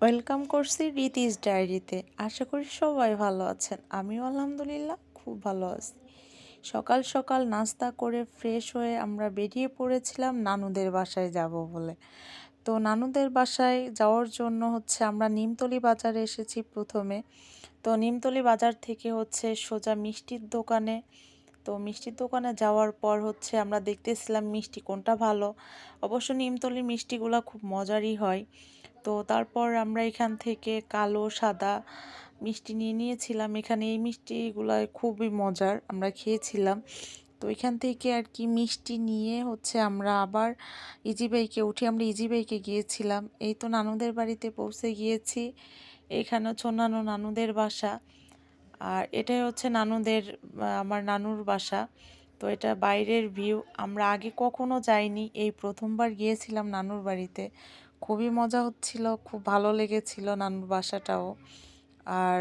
Welcome করছি রীতিস ডায়েরিতে। আশা করি সবাই ভালো আছেন। আমিও আলহামদুলিল্লাহ খুব ভালো আছি। সকাল সকাল নাস্তা করে ফ্রেশ হয়ে আমরা বেরিয়ে পড়েছিলাম নানুদের বাসায় যাব বলে। তো নানুদের বাসায় যাওয়ার জন্য হচ্ছে আমরা নিমতলি বাজারে এসেছি প্রথমে। তো নিমতলি বাজার থেকে হচ্ছে সোজা মিষ্টির দোকানে। তো মিষ্টির দোকানে যাওয়ার পর হচ্ছে আমরা দেখতেছিলাম মিষ্টি কোনটা ভালো। অবশ্য নিমতলির মিষ্টিগুলো খুব মজারই হয়। তো তারপর আমরা এখান থেকে কালো, সাদা মিষ্টি নিয়ে নিয়েছিলাম। এখানে এই মিষ্টিগুলো খুবই মজার, আমরা খেয়েছিলাম। তো এখান থেকে আর কি মিষ্টি নিয়ে হচ্ছে আমরা আবার ইজি বাইকে উঠে আমরা ইজি বাইকে গিয়েছিলাম। এই তো নানুদের বাড়িতে পৌঁছে গিয়েছি। এখানে হচ্ছে অন্যান্য নানুদের বাসা। আর এটাই হচ্ছে নানুদের, আমার নানুর বাসা। তো এটা বাইরের ভিউ। আমরা আগে কখনো যাইনি। এই প্রথমবার গিয়েছিলাম নানুর বাড়িতে। খুবই মজা হচ্ছিল, খুব ভালো লেগেছিল নানুর বাসাটাও। আর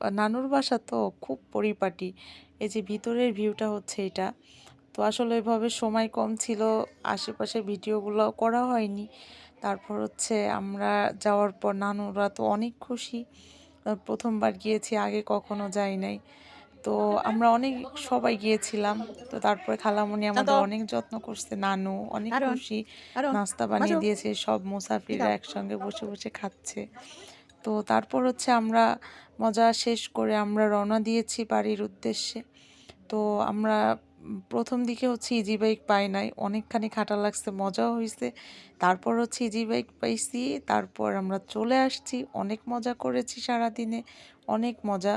নানুর বাসা তো খুব পরিপাটি, এই যে ভিতরের ভিউটা হচ্ছে এটা। তো আসলে এভাবে সময় কম ছিল আশেপাশে ভিডিওগুলো করা হয়নি। তারপর হচ্ছে আমরা যাওয়ার পর নানুরা তো অনেক খুশি। প্রথমবার গিয়েছি, আগে কখনো যাই নাই। তো আমরা অনেক সবাই গিয়েছিলাম। তো তারপরে খালামণি আমাদের অনেক যত্ন করছে নানু অনেক খুশি। নাস্তা বানিয়ে দিয়েছে সব মুসাফিররা একসঙ্গে বসে বসে খাচ্ছে। তো তারপর হচ্ছে আমরা মজা শেষ করে আমরা রওনা দিয়েছি বাড়ির উদ্দেশ্যে। তো আমরা প্রথম দিকে হচ্ছে ইজি বাইক পাই নাই অনেকখানি খাটা লাগছে মজাও হয়েছে তারপর হচ্ছে ইজি বাইক পাইছি তারপর আমরা চলে আসছি অনেক মজা করেছি সারাদিনে অনেক মজা।